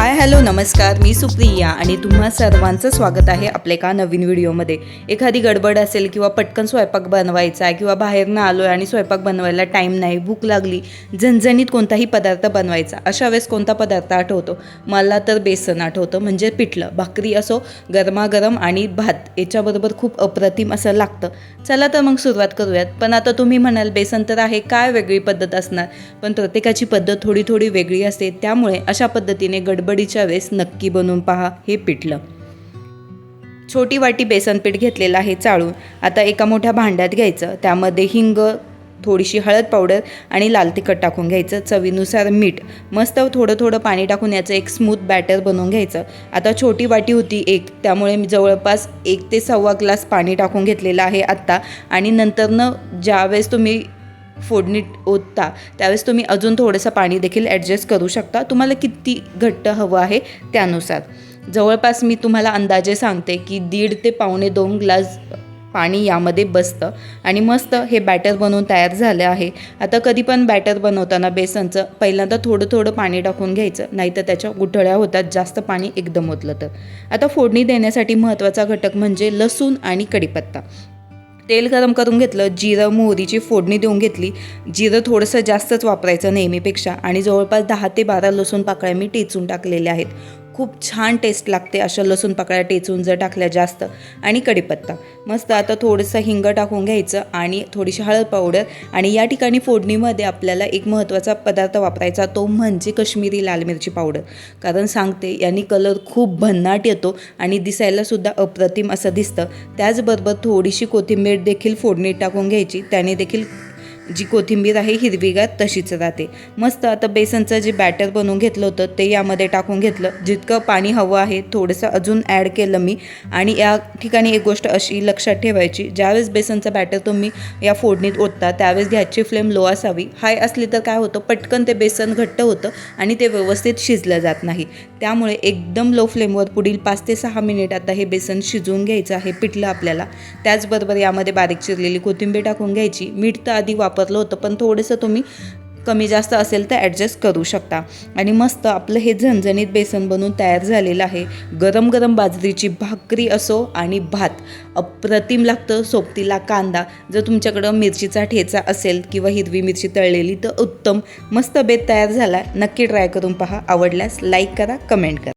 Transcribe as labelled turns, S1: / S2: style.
S1: Hi hello नमस्कार. मी सुप्रिया आणि तुम्हा सर्वांचं स्वागत आहे आपल्या एका नवीन व्हिडिओमध्ये. एखादी गडबड असेल किंवा पटकन स्वयंपाक बनवायचा आहे किंवा बाहेरनं आलो आहे आणि स्वयंपाक बनवायला टाईम नाही भूक लागली झणझणीत कोणताही पदार्थ बनवायचा अशा वेळेस कोणता पदार्थ आठवतो? मला तर बेसन आठवतं म्हणजे पिठलं. भाकरी असो गरमागरम आणि भात याच्याबरोबर खूप अप्रतिम असं लागतं. चला तर मग सुरुवात करूयात. पण आता तुम्ही म्हणाल बेसन तर आहे काय वेगळी पद्धत असणार? पण प्रत्येकाची पद्धत थोडी थोडी वेगळी असते. त्यामुळे अशा पद्धतीने गडबडीच्या वेळेस नक्की बनवून पहा हे पिठलं. छोटी वाटी बेसन पीठ घेतलेलं आहे चाळून. आता एका मोठ्या भांड्यात घ्यायचं. त्यामध्ये हिंग थोडीशी हळद पावडर आणि लाल तिखट टाकून घ्यायचं. चवीनुसार मीठ. मस्त थोडं थोडं पाणी टाकून याचं एक स्मूथ बॅटर बनवून घ्यायचं. आता छोटी वाटी होती एक. त्यामुळे मी जवळपास एक ते सव्वा ग्लास पाणी टाकून घेतलेलं आहे आत्ता. आणि नंतरनं ज्यावेळेस तुम्ही फोडणी ओतता. त्यावेळेस तुम्ही अजून थोडंसं पाणी देखील ॲडजस्ट करू शकता. तुम्हाला किती घट्ट हवं आहे त्यानुसार. जवळपास मी तुम्हाला अंदाजे सांगते की दीड ते पावणे दोन ग्लास पाणी यामध्ये बसतं. आणि मस्त हे बॅटर बनवून तयार झालं आहे. आता कधी पण बॅटर बनवताना बेसनचं पहिल्यांदा थोडं थोडं पाणी टाकून घ्यायचं. नाहीतर त्याच्या गुठळ्या होतात जास्त पाणी एकदम ओतलं तर. आता फोडणी देण्यासाठी महत्त्वाचा घटक म्हणजे लसूण आणि कढीपत्ता. तेल गरम करून घेतलं जिरं मोहरीची फोडणी देऊन घेतली. जिरं थोडंसं जास्तच वापरायचं नेहमीपेक्षा आणि जवळपास दहा ते बारा लसूण पाकळ्या मी टेचून टाकलेल्या आहेत. खूप छान टेस्ट लागते अशा लसूण पाकळ्या टेचून जर टाकल्या जास्त. आणि कढीपत्ता. मस्त आता थोडंसं हिंग टाकून घ्यायचं आणि थोडीशी हळद पावडर आणि या ठिकाणी फोडणीमध्ये आपल्याला एक महत्त्वाचा पदार्थ वापरायचा तो म्हणजे कश्मीरी लाल मिरची पावडर कारण सांगते यांनी कलर खूप भन्नाट येतो आणि दिसायलासुद्धा अप्रतिम असं दिसतं. त्याचबरोबर थोडीशी कोथिंबीर देखील फोडणीत टाकून घ्यायची. त्याने देखील जी कोथिंबीर आहे हिरवीगार तशीच राहते. मस्त आता बेसनचं जे बॅटर बनवून घेतलं होतं ते यामध्ये टाकून घेतलं. जितकं पाणी हवं आहे थोडंसं अजून ॲड केलं मी. आणि या ठिकाणी एक गोष्ट अशी लक्षात ठेवायची ज्यावेळेस बेसनचं बॅटर तुम्ही या फोडणीत ओतता त्यावेळेस गॅसची फ्लेम लो असावी. हाय असली तर काय होतं पटकन ते बेसन घट्ट होतं आणि ते व्यवस्थित शिजलं जात नाही. त्यामुळे एकदम लो फ्लेमवर पुढील पाच ते सहा मिनिट आता हे बेसन शिजवून घ्यायचं आहे पिठलं आपल्याला. त्याचबरोबर यामध्ये बारीक चिरलेली कोथिंबीर टाकून घ्यायची. मीठ तर आधी वापरलं होतं पण थोडंसं तुम्ही कमी जास्त असेल तर ॲडजस्ट करू शकता. आणि मस्त आपलं हे झणझणीत बेसन बनवून तयार झालेलं आहे. गरम गरम बाजरीची भाकरी असो आणि भात. अप्रतिम लागतं सोबतीला कांदा. जर तुमच्याकडं मिरचीचा ठेचा असेल किंवा हिरवी मिरची तळलेली तर उत्तम. मस्त बेत तयार झाला. नक्की ट्राय करून पहा. आवडल्यास लाईक करा कमेंट करा.